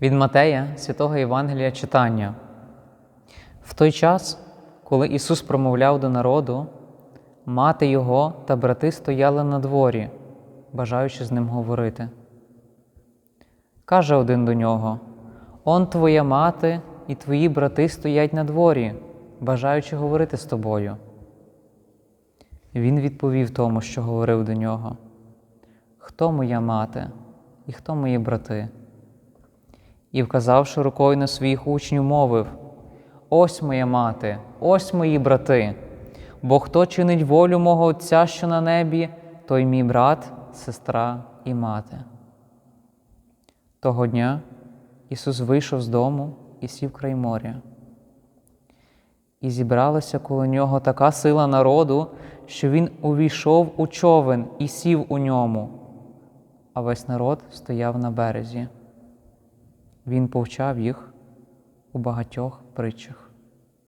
Від Матея, святого Євангелія читання. В той час, коли Ісус промовляв до народу, мати Його та брати стояли на дворі, бажаючи з ним говорити. Каже один до нього: Он твоя мати і твої брати стоять на дворі, бажаючи говорити з тобою. Він відповів тому, що говорив до нього: Хто моя мати і хто мої брати? І, вказавши рукою на своїх учнів, мовив: Ось моя мати, ось мої брати, бо хто чинить волю мого Отця, що на небі, той мій брат, сестра і мати. Того дня Ісус вийшов з дому і сів край моря. І зібралася коло нього така сила народу, що він увійшов у човен і сів у ньому, а весь народ стояв на березі. Він повчав їх у багатьох притчах.